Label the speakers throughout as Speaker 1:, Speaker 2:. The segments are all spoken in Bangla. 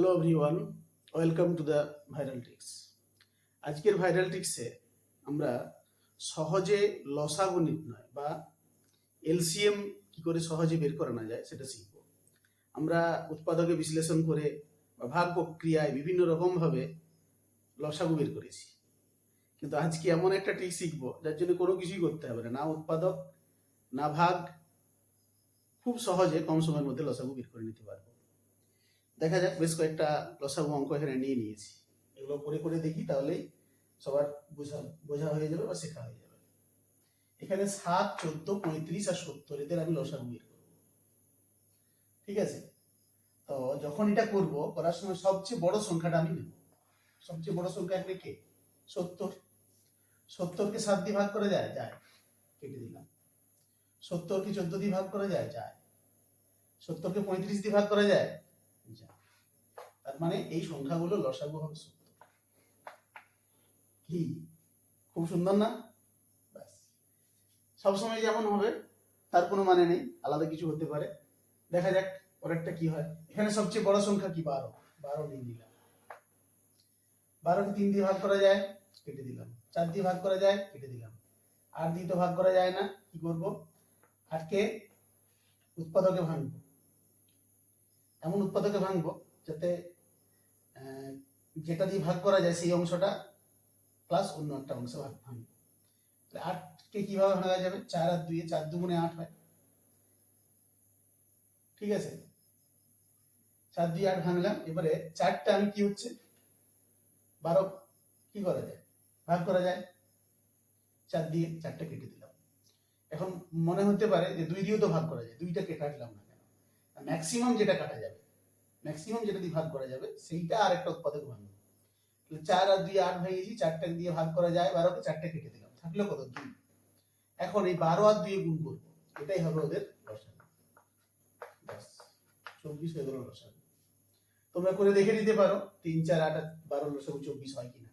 Speaker 1: Hello everyone welcome to the viral tricks আজকের ভাইরাল টিক্সে আমরা সহজে লসাগু নির্ণয় বা এলসিএম কি করে সহজে বের করানো যায় সেটা শিখব। আমরা উৎপাদকে বিশ্লেষণ করে বা ভাগ প্রক্রিয়ায় বিভিন্ন রকমভাবে লসাগু বের করেছি। কিন্তু আজকে এমন একটা ট্রিক শিখব, যার জন্য কোনো কিছুই করতে হবে না। না উৎপাদক, না ভাগ, খুব সহজে কম সময়ের মধ্যে লসাগু বের করে নিতে পারব। দেখা যাক, বেশ কয়েকটা লসাগু অঙ্ক এখানে নিয়ে নিয়েছি। এগুলো করে করে দেখি, তাহলেই সবার বোঝা বোঝা হয়ে যাবে বা শেখা হয়ে যাবে। এখানে সাত, চোদ্দ, পঁয়ত্রিশ আর সত্তর, এদের আমি লসাগু বের করব। ঠিক আছে? তো যখন এটা করব, করার সময় সবচেয়ে বড় সংখ্যাটা আমি নেব। সবচেয়ে বড় সংখ্যা এখানে কে? সত্তর। সত্তরকে সাত দিয়ে ভাগ করা যায়? যায়। কেটে দিলাম। সত্তরকে চোদ্দ দিয়ে ভাগ করা যায়? যায়। সত্তরকে পঁয়ত্রিশ দিয়ে ভাগ করা যায়? যায় তার মানে এই সংখ্যাগুলো লসাগু হবে সত্তর। কি? খুব সুন্দর না? সবসময় যেমন হবে, তার কোনো মানে নেই, আলাদা কিছু হতে পারে। দেখা যাক পরেরটা কি হয়। এখানে সবচেয়ে বড় সংখ্যা কি? বারো। বারো নিয়ে নিলাম বারোকে তিন দিয়ে ভাগ করা যায়, কেটে দিলাম। চার দিয়ে ভাগ করা যায়, কেটে দিলাম। আট দিয়ে তো ভাগ করা যায় না, কি করব? আটকে উৎপাদকে ভাঙবো। এমন উৎপাদকে ভাঙবো যাতে যেটা দিয়ে ভাগ করা যায় সেই অংশটা প্লাস অন্য একটা অংশ ভাগ ভাঙবো তাহলে আটকে কীভাবে ভাঙা যাবে? চার আর দুই চার দুগুণে আট হয়। ঠিক আছে? চার দুই আট ভাঙলাম, এবারে চারটা আমি কি হচ্ছে? বারো কি করা যায়? ভাগ করা যায়। চার দিয়ে চারটা কেটে দিলাম। এখন মনে হতে পারে যে দুই দিয়েও তো ভাগ করা যায় দুইটাকে কাটলাম না কেন? ম্যাক্সিমাম যেটা কাটা যাবে ম্যাক্সিমাম যেটা দিয়ে ভাগ করা যাবে, সেইটা আর একটা উৎপাদক ভাঙবো চার আর দুই আট ভেঙেছি চারটা দিয়ে ভাগ করা যায় বারোকে চারটা কেটে দিলাম। থাকল কত? দুই। এখন এই বারো আর দুই গুণ করব। এটাই হবে ওদের ব্যাস, চব্বিশ হয়ে গেল লসাগু তোমরা করে দেখে নিতে পারো, তিন, চার, আট বারো লসাগু চব্বিশ হয় কিনা।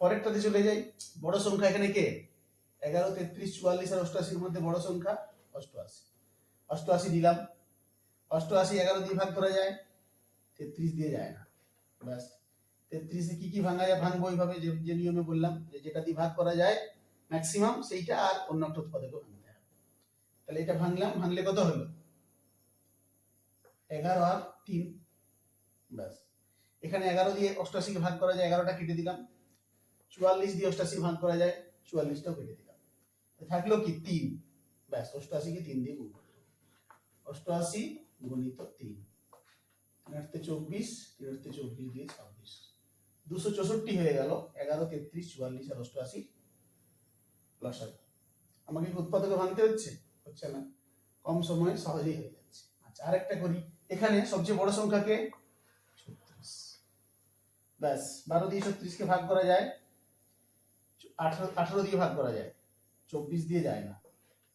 Speaker 1: পরেরটাতে চলে যাই। বড় সংখ্যা এখানে কে? এগারো, তেত্রিশ, চুয়াল্লিশ আর অষ্টআশির মধ্যে বড় সংখ্যা অষ্টআশি। অষ্টআশি দিলাম। অষ্টআশি এগারো দিয়ে ভাগ করা যায়, তেত্রিশ দিয়ে যায় না। ব্যাস। তেত্রিশে কি কি ভাঙা যায়, ভাঙবো ওইভাবে যে যে নিয়মে বললাম, যে যেটা দিয়ে ভাগ করা যায় ম্যাক্সিমাম সেইটা আর অন্য একটা উৎপাদকে ভাঙতে হবে। তাহলে এটা ভাঙলাম, ভাঙলে কত হলো? এগারো আর তিন। ব্যাস। এখানে এগারো দিয়ে অষ্টআশিকে ভাগ করা যায়, এগারোটা কেটে দিলাম। চুয়াল্লিশ দিয়ে অষ্টাশি ভাগ করা যায়, চুয়াল্লিশটাও কেটে দিলাম। থাকল কি? তিন। ব্যাস, অষ্টআশিকে তিন দিয়ে গুণ অষ্টআশি গুণিত তিন। তিন আটতে চব্বিশ, তিন আটতে চব্বিশ দিয়ে ছাব্বিশ। দুশো চৌষট্টি হয়ে গেল, এগারো, তেত্রিশ, চুয়াল্লিশ আর অষ্টআশি। লসাগু। আমাকে উৎপাদকে ভাঙতে হচ্ছে? হচ্ছে না। কম সময়ে সহজেই হয়ে যাচ্ছে। আচ্ছা আরেকটা করি। এখানে সবচেয়ে বড় সংখ্যাকে ছত্রিশ। ব্যাস, বারো দিয়ে ছত্রিশকে ভাগ করা যায়। আঠারো আঠারো দিয়ে ভাগ করা যায়। চব্বিশ দিয়ে যায় না।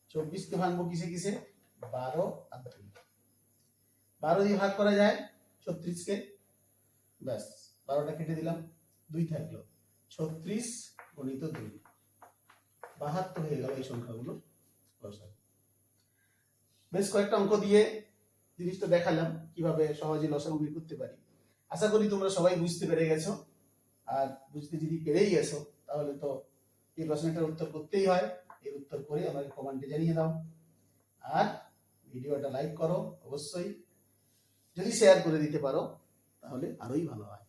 Speaker 1: চব্বিশকে ভাঙবো কিসে কিসে? বারো আর দুই। বারো দিয়ে ভাগ করা যায় ছত্রিশকে। ব্যাস, বারোটা কেটে দিলাম, দুই থাকল। ছত্রিশ গণিত দুই। বাহাত্তর হয়ে গেল এই সংখ্যাগুলো। বেশ কয়েকটা অঙ্ক দিয়ে জিনিসটা দেখালাম, কীভাবে সহজে লসাগু বের করতে পারি। আশা করি তোমরা সবাই বুঝতে পেরে গেছো। আর বুঝতে যদি পেরেই গেছো, তাহলে তো এই প্রশ্নটার উত্তর করতেই হয়। এর উত্তর করে আমাকে কমেন্টে জানিয়ে দাও। আর ভিডিওটা লাইক করো, অবশ্যই। যদি শেয়ার করে দিতে পারো তাহলে আরোই ভালো হয়।